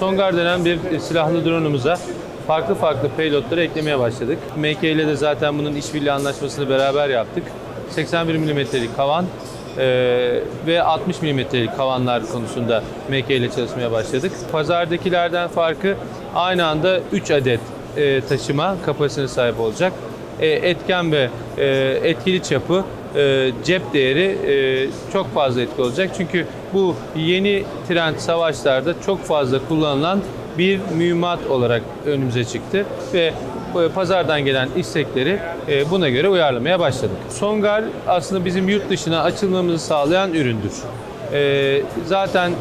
Songar denen bir silahlı drone'umuza farklı farklı payloadları eklemeye başladık. MK ile de zaten bunun işbirliği anlaşmasını beraber yaptık. 81 mm'lik kavan e, ve 60 mm'lik kavanlar konusunda MK ile çalışmaya başladık. Pazardakilerden farkı aynı anda 3 adet e, taşıma kapasitesine sahip olacak. E, etken ve e, etkili çapı, e, cep değeri e, çok fazla etki olacak. Çünkü bu yeni trend savaşlarda çok fazla kullanılan bir mühimmat olarak önümüze çıktı ve e, pazardan gelen istekleri e, buna göre uyarlamaya başladık. Songar aslında bizim yurt dışına açılmamızı sağlayan üründür. E, zaten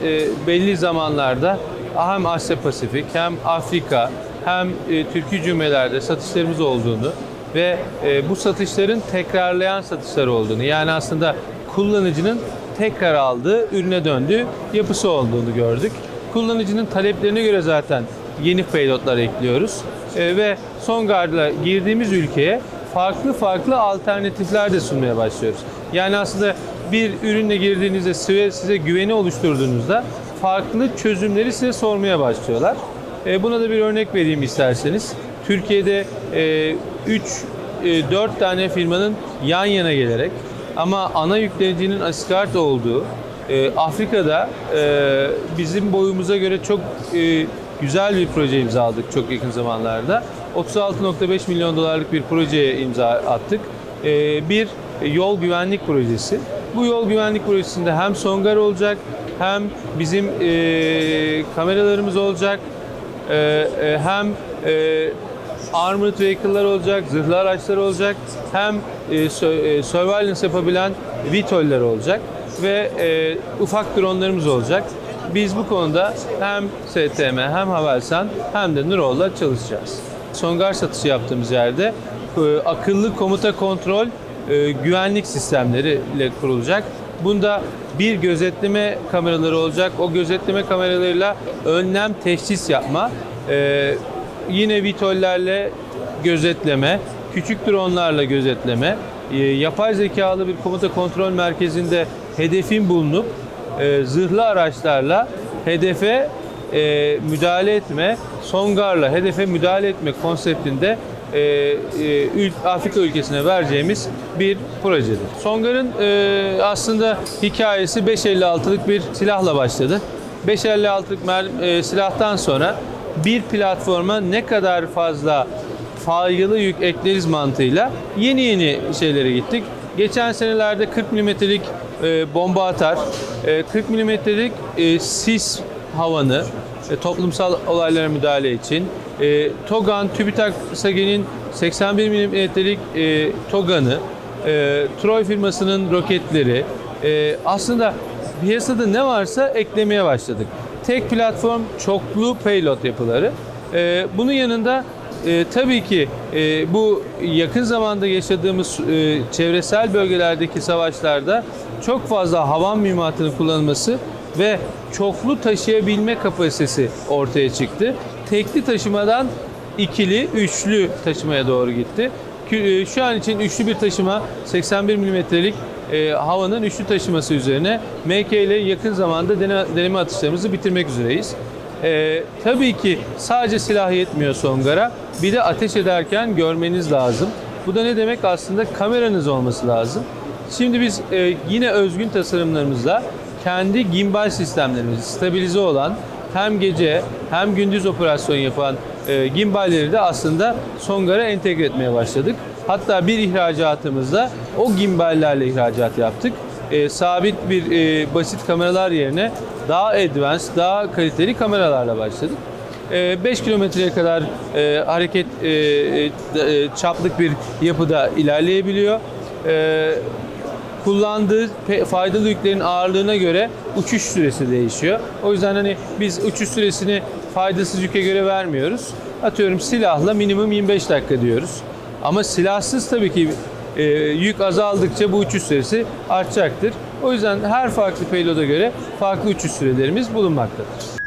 belli zamanlarda hem Asya Pasifik hem Afrika hem Türkiye cümlelerde satışlarımız olduğunu ve bu satışların tekrarlayan satışlar olduğunu yani aslında kullanıcının tekrar aldığı ürüne döndüğü yapısı olduğunu gördük. Kullanıcının taleplerine göre zaten yeni payloadlar ekliyoruz E, ve Songuard'la girdiğimiz ülkeye farklı farklı alternatifler de sunmaya başlıyoruz. Yani aslında bir ürünle girdiğinizde size, size güveni oluşturduğunuzda farklı çözümleri size sormaya başlıyorlar. E, buna da bir örnek vereyim isterseniz. Türkiye'de 3 4 tane firmanın yan yana gelerek ama ana yüklenicinin Asgard olduğu e, Afrika'da e, bizim boyumuza göre çok e, güzel bir proje imzaladık çok yakın zamanlarda. 36.5 milyon dolarlık bir projeye imza attık. E, bir yol güvenlik projesi. Bu yol güvenlik projesinde hem Songar olacak hem bizim e, kameralarımız olacak e, e, hem e, armored vehicle'lar olacak, zırhlı araçlar olacak, hem e, e, surveillance yapabilen VTOL'ler olacak ve e, ufak dronlarımız olacak. Biz bu konuda hem STM hem Havelsan hem de Nurol'la çalışacağız. Songar satışı yaptığımız yerde e, akıllı komuta kontrol e, güvenlik sistemleri ile kurulacak. Bunda bir gözetleme kameraları olacak. O gözetleme kameralarıyla önlem teşhis yapma, e, yine vitollerle gözetleme, küçük dronlarla gözetleme, e, yapay zekalı bir komuta kontrol merkezinde hedefin bulunup e, zırhlı araçlarla hedefe e, müdahale etme, songarla hedefe müdahale etme konseptinde e, e, Afrika ülkesine vereceğimiz bir projedir. Songar'ın e, aslında hikayesi 5.56'lık bir silahla başladı. 5.56'lık mer- e, silahtan sonra bir platforma ne kadar fazla faydalı yük ekleriz mantığıyla yeni yeni şeylere gittik. Geçen senelerde 40 milimetrelik e, bomba atar, e, 40 milimetrelik e, sis havanı, e, toplumsal olaylara müdahale için, e, Togan, TÜBİTAK SAGE'nin 81 milimetrelik e, Togan'ı, e, Troy firmasının roketleri, e, aslında piyasada ne varsa eklemeye başladık. Tek platform çoklu payload yapıları. E, bunun yanında e, tabii ki e, bu yakın zamanda yaşadığımız e, çevresel bölgelerdeki savaşlarda çok fazla havan mühimmatının kullanılması ve çoklu taşıyabilme kapasitesi ortaya çıktı. Tekli taşımadan ikili, üçlü taşımaya doğru gitti. E, Şu an için üçlü bir taşıma 81 milimetrelik e, havanın üçlü taşıması üzerine MK ile yakın zamanda dene- deneme atışlarımızı bitirmek üzereyiz. E, tabii ki sadece silah yetmiyor Songar'a. Bir de ateş ederken görmeniz lazım. Bu da ne demek? Aslında kameranız olması lazım. Şimdi biz e, yine özgün tasarımlarımızla kendi gimbal sistemlerimizi stabilize olan hem gece hem gündüz operasyon yapan e, gimballeri de aslında Songar'a entegre etmeye başladık. Hatta bir ihracatımızda o gimballerle ihracat yaptık. E, sabit bir e, basit kameralar yerine daha advanced, daha kaliteli kameralarla başladık. 5 kilometreye kadar e, hareket e, e, e, çaplık bir yapıda ilerleyebiliyor. E, kullandığı faydalı yüklerin ağırlığına göre uçuş süresi değişiyor. O yüzden hani biz uçuş süresini faydasız yüke göre vermiyoruz. Atıyorum silahla minimum 25 dakika diyoruz. Ama silahsız tabii ki e, yük azaldıkça bu uçuş süresi artacaktır. O yüzden her farklı payloada göre farklı uçuş sürelerimiz bulunmaktadır.